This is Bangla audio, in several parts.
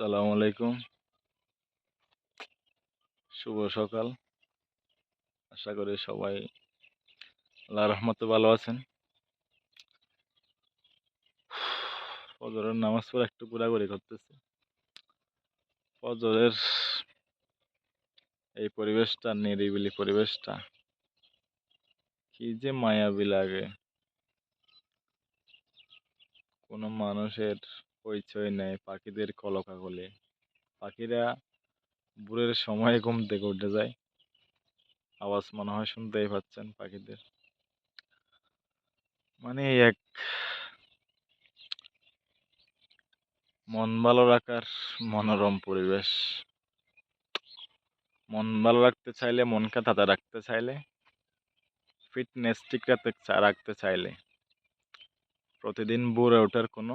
আসসালামু আলাইকুম। শুভ সকাল। আশা করি সবাই আল্লাহ রহমতে ভালো আছেন। ফজরের নামাজ পড়ে একটু ঘোরাঘুরি করতেছে। ফজরের এই পরিবেশটা, নিরিবিলি পরিবেশটা, কি যে মায়াবী লাগে। কোনো মানুষের পরিচয় নেয় পাখিদের কলকাকলে। পাখিরা ভোরের সময় ঘুম থেকে উঠে যায়। আওয়াজ মনে হয় শুনতেই পাচ্ছেন পাখিদের। মানে এক মন ভালো রাখার মনোরম পরিবেশ। মন ভালো রাখতে চাইলে মনকে তাজা রাখতে চাইলে ফিটনেস ঠিক রাখতে রাখতে চাইলে। প্রতিদিন ভোরে ওঠার কোনো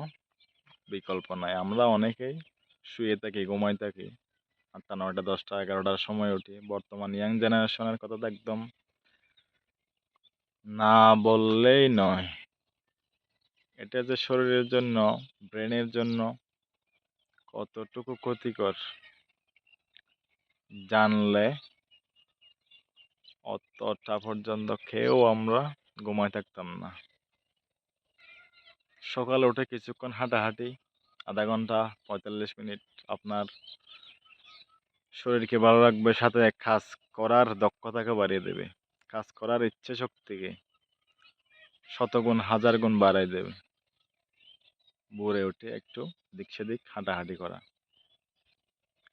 বিকল্প নাই। আমরা অনেকেই শুয়ে থাকি ঘুমাই থাকি। আটটা, নয়টা, দশটা, এগারোটার সময় উঠি। বর্তমান ইয়াং জেনারেশনের কথা তো একদম না বললেই নয়। এটা যে শরীরের জন্য, ব্রেনের জন্য কতটুকু ক্ষতিকর জানলে অতটা পর্যন্ত খেয়েও আমরা ঘুমাই থাকতাম না। সকালে উঠে কিছুক্ষণ হাঁটাহাঁটি, আধা ঘণ্টা, পঁয়তাল্লিশ মিনিট আপনার শরীরকে ভালো রাখবে, সাথে কাজ করার দক্ষতাকে বাড়িয়ে দেবে। কাজ করার ইচ্ছে শক্তিকে শতগুণ, হাজার গুণ বাড়াই দেবে। ভোরে উঠে একটু দিক সেদিক হাঁটাহাঁটি করা।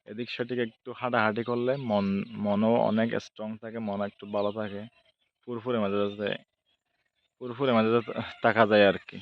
এদিক সেদিক একটু হাঁটাহাঁটি করলে মন, মনও অনেক স্ট্রং থাকে, মন একটু ভালো থাকে। ফুরফুরে মেজাজে ফুরফুরে মেজাজে থাকা যায় আর কি।